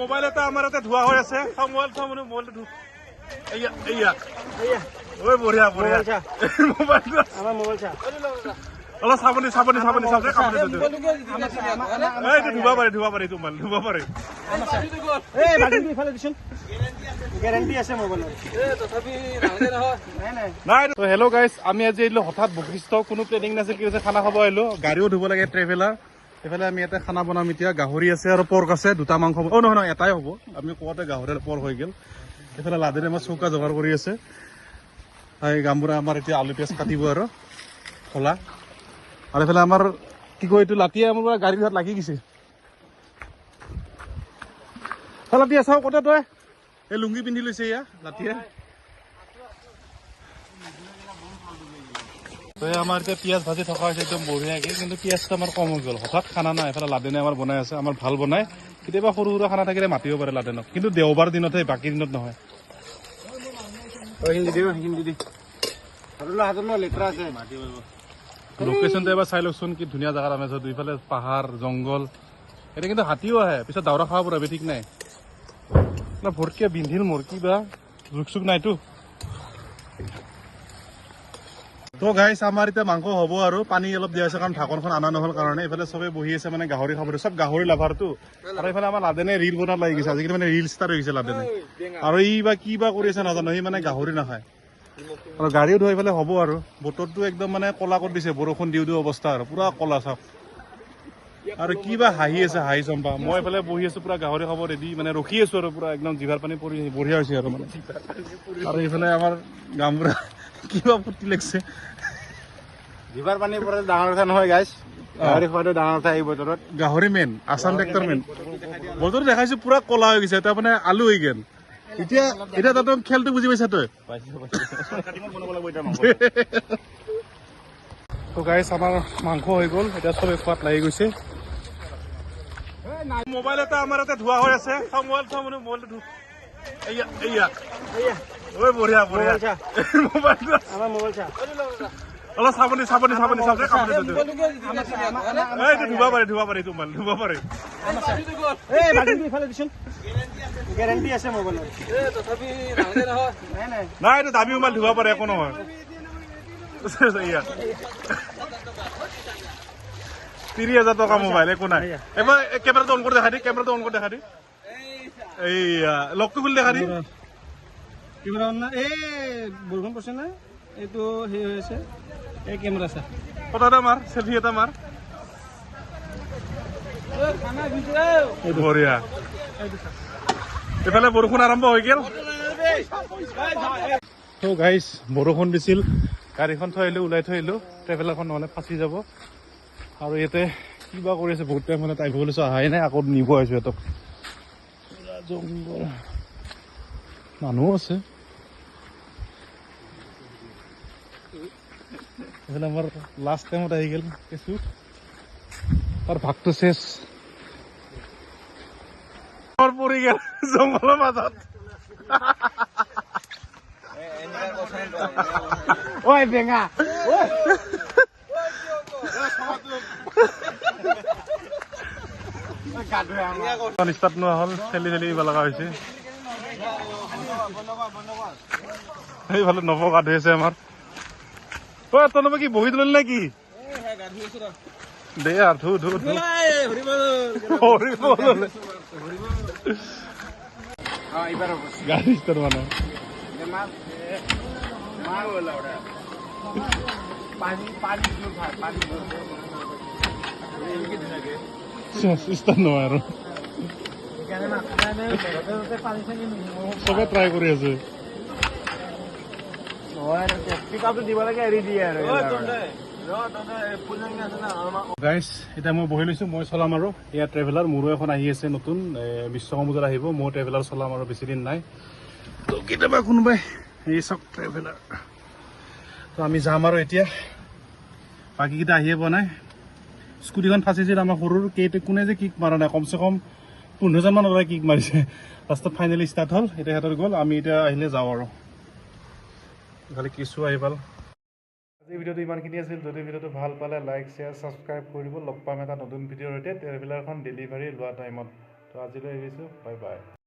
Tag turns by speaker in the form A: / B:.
A: Mobile এটা আমাৰ ইয়াতে ধোৱা হৈ আছে। মোবাইল চাওঁ মানে মোবাইলটো ধো। এয়া এয়া ঐ বঢ়িয়া বঢ়িয়া। মোবাইলটো
B: আমার মোবাইল চা
A: অলপ চাবনি চাবনি চাবনি চাব দে কাপোৰ এইটো ধুব পাৰে ধুব পাৰে এইটো মোবাইল ধুব পাৰে।
B: এই বাকিটো ইফালে দিছোন গ্যাৰান্টি আছে মোবাইলৰ নাই নাই।
A: নাই তো হেল্ল' গাইজ আমি আজি আহিলো হঠাৎ বশিষ্ঠ। কোনো প্লেনিং নাছিল কি হৈছে খানা খাব আহিলো। গাড়ীও ধুব লাগে ট্ৰেভেলাৰ এইফালে আমি ইয়াতে খানা বনাম এতিয়া। গাহৰি আছে আৰু পৰ্ক আছে দুটা মাংস। অ নহয় নহয় এটাই হ'ব। আমি কওঁতে গাহৰি পৰ্ক হৈ গ'ল। এইফালে লাদেৰে আমাৰ চৌকা যোগাৰ কৰি আছে। হয় গামবুঢ়া আমাৰ এতিয়া আলু পিঁয়াজ কাটিব আৰু। খোলা। আৰু এইফালে আমাৰ কি কয় এইটো লাটিয়ে আমাৰ পৰা গাড়ীৰ হাত লাগি গৈছে। লাটিয়া চাওঁ কতে তই? এই লুংগি পিন্ধি লৈছে ইয়া লাটিয়ে তো আমাৰ এতিয়া পিঁয়াজ ভাজি থকা হৈছে একদম বঢ়িয়াকৈ কিন্তু পিঁয়াজটো আমাৰ কম হৈ গ'ল। হঠাৎ খানা নাই এইফালে লাডেনে আমাৰ বনাই আছে আমাৰ ভাল বনাই। কেতিয়াবা সৰু সুৰা খানা থাকিলে মাতিব পাৰে লাডেনক কিন্তু দেওবাৰ দিনতহে বাকী দিনত নহয়। লোকেশ্যনটো এবাৰ চাই লওকচোন কি ধুনীয়া জেগাত আমি দুইফালে পাহাৰ জংঘল। এতিয়া কিন্তু হাতীও আহে পিছত দাউৰা খাব পৰা ঠিক নাই। না ভৰ্তিয়ে বিন্ধিল মোৰ কিবা জোক চোক নাইতো। তো গাইছ আমাৰ এতিয়া মাংস হ'ব আৰু। পানী অলপ দিয়া আছে কাৰণ ঢাকনখন অনা নহ'ল কাৰণে। এইফালে চবে বহি আছে মানে গাহৰি খাব চব গাহৰি লাভাৰটো আৰু এইফালে আমাৰ লাদেনে ৰিল বনাত লাগি গৈছে আজিকালি মানে ৰিল ষ্টাৰ হৈ গৈছে লাদেনে। আৰু ই বা কি বা কৰি আছে নাজানো। সি মানে গাহৰি নাখায়। আৰু গাড়ীও ধোৱা এইফালে হ'ব আৰু। বতৰটো একদম মানে ক'লা কৰি দিছে। বৰষুণ দিওঁ দিওঁ অৱস্থা আৰু। পুৰা ক'লা চাওক আৰু কিবা হাঁহি আছে হাঁহি চম্পা। মই এইফালে বহি আছো পুৰা গাহৰি খাব ৰেডি মানে ৰখি আছো আৰু পুৰা। একদম জিভাৰ পানী পৰি বঢ়িয়া হৈছে আৰু মানে। আৰু এইফালে আমাৰ গামবুঢ়া কিবা ফূৰ্তি লাগিছে।
B: জিভাৰ পানী পৰা ডাঙৰ কথা নহয় গাইছ গাহৰি খোৱাটো ডাঙৰ কথা এই বতৰত।
A: গাহৰি মেইন আছাম ট্ৰেক্টৰ মেইন বতৰটো দেখাইছো পুৰা ক'লা হৈ গৈছে তাৰ মানে আলু হৈ গ'ল। এতিয়া এতিয়া তাতো খেলটো বুজি পাইছা তই? তো গাইছ আমাৰ মাংস হৈ গ'ল এতিয়া চবে খোৱাত লাগি গৈছে। মোবাইল এটা আমাৰ ইয়াতে ধোৱা হৈ আছে। চাওঁ মোবাইল চাওঁ মানে মোবাইলটো ধো এয়া এয়া ঐ বঢ়িয়া বঢ়িয়া।
B: মোবাইল।
A: মোবাইলটো
B: আমাৰ মোবাইল চা।
A: অলপ চাবনি চাবনি চাবনি চাব দে কাপোৰ এইটো ধুব পাৰে ধুব পাৰে এইটো মোবাইল ধুব পাৰে।
B: এই আছে মোবাইলৰ। নাই নাই।
A: নাই এইটো দামী মোবাইল ধুব পাৰে একো নহয়। এয়া ত্ৰিশ হাজাৰ টকা মোবাইল একো নাই। এবাৰ এই কেমেৰাটো অন কৰি দেখা দি কেমেৰাটো অন কৰি দেখা দি। এইয়া লকটো খুলি দেখা দি।
B: কেমেৰা অন নাই এই বৰষুণ পৰিছে না এইটো সেই হৈ আছে এই কেমেৰা চা
A: ফটো এটা মাৰ চেলফি এটা মাৰ বঢ়িয়া এইফালে বৰষুণ আৰম্ভ হৈ গ'ল তো গাইজ বৰষুণ দিছিল গাড়ীখন থৈ আহিলোঁ ওলাই থৈ আহিলোঁ ট্ৰেভেলাৰখন নহ'লে ফাঁচি যাব আৰু ইয়াতে কিবা কৰি আছে বহুত টাইম মানে টাইম বুলি অহাই নাই আকৌ নিব আহিছোঁ সিহঁতক জংঘল মানুহো আছে এইফালে আমাৰ লাষ্ট টাইমত আহি গ'ল কেঁচু তাৰ ভাগটো চেচ পৰি গ'ল জংঘলৰ মাজত
B: ঐ বেঙা
A: ষ্টাৰ্ট নোহোৱা হ'ল ঠেলি ঠেলি দিব লগা হৈছে নৱ গা ধুই আছে আমাৰ। অ তই কি বহি দিলি নে কি? দে আৰু ধু ধু নহয় আৰু। চবে ট্ৰাই কৰি আছে গাইছ এতিয়া মই বহি লৈছোঁ মই চলাম আৰু এয়া ট্ৰেভেলাৰ মোৰো এখন আহি আছে নতুন এ, বিশ্ব সমুদ্ৰত আহিব মই ট্ৰেভেলাৰ চলাম আৰু বেছি দিন নাই তো কেতিয়াবা কোনোবাই এই চাওক ট্ৰেভেলাৰ তো আমি যাম আৰু এতিয়া বাকীকেইটা আহিয়ে পোৱা নাই স্কুটিখন ফাঁচিছিল আমাৰ সৰুৰ কেইটা কোনে যে কিক মাৰা নাই কমচে কম পোন্ধৰজনমান ল'ৰাই কিক মাৰিছে। লাষ্টত ফাইনেলি ষ্টাৰ্ট হ'ল এতিয়া সিহঁতৰ গ'ল আমি এতিয়া আহিলে যাওঁ আৰু। খালি কিছু আহি পাল। আজি ভিডিঅ'টো ইমানখিনি আছিল যদি ভিডিঅ'টো ভাল পালে লাইক শ্বেয়াৰ ছাবস্ক্ৰাইব কৰি দিব। লগ পাম এটা নতুন ভিডিঅ'ৰ সৈতে। ট্ৰেভেলাৰখন ডেলিভাৰী লোৱা টাইমত তো। আজিলৈ এৰিছোঁ বাই বাই